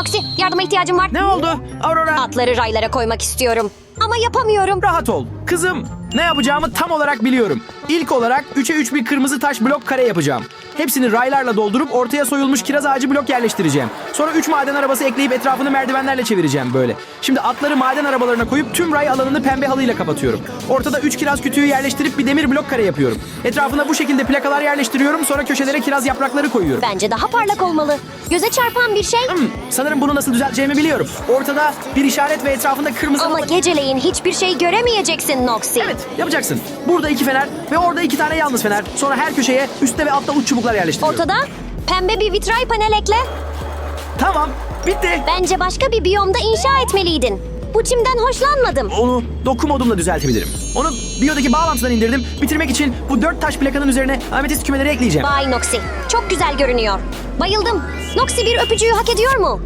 Noxy yardıma ihtiyacım var. Ne oldu? Aurora Atları raylara koymak istiyorum. Ama yapamıyorum. rahat ol. Kızım ne yapacağımı tam olarak biliyorum. İlk olarak 3'e 3 bir kırmızı taş blok kare yapacağım. Hepsini raylarla doldurup ortaya soyulmuş kiraz ağacı blok yerleştireceğim. Sonra 3 maden arabası ekleyip etrafını merdivenlerle çevireceğim böyle. Şimdi atları maden arabalarına koyup tüm ray alanını pembe halıyla kapatıyorum. Ortada 3 kiraz kütüğü yerleştirip bir demir blok kare yapıyorum. Etrafına bu şekilde plakalar yerleştiriyorum sonra köşelere kiraz yaprakları koyuyorum. Bence daha parlak olmalı. Göze çarpan bir şey. Hmm, sanırım bunu nasıl düzelteceğimi biliyorum. Ortada bir işaret ve etrafında kırmızı... Ama geceleyin hiçbir şey göremeyeceksin Noxy. Evet yapacaksın. Burada iki fener ve orada iki tane yalnız fener. Sonra her köşeye üstte ve altta uç çubuklar yerleştiriyorum. Ortada pembe bir vitray panel ekle. Tamam bitti. Bence başka bir biyomda inşa etmeliydin. Bu çimden hoşlanmadım. Onu doku modumla düzeltebilirim. Onu biyodaki bağlantıdan indirdim. Bitirmek için bu dört taş plakanın üzerine ametist kümeleri ekleyeceğim. Vay Noxy. Çok güzel görünüyor. Bayıldım. Noxy bir öpücüğü hak ediyor mu?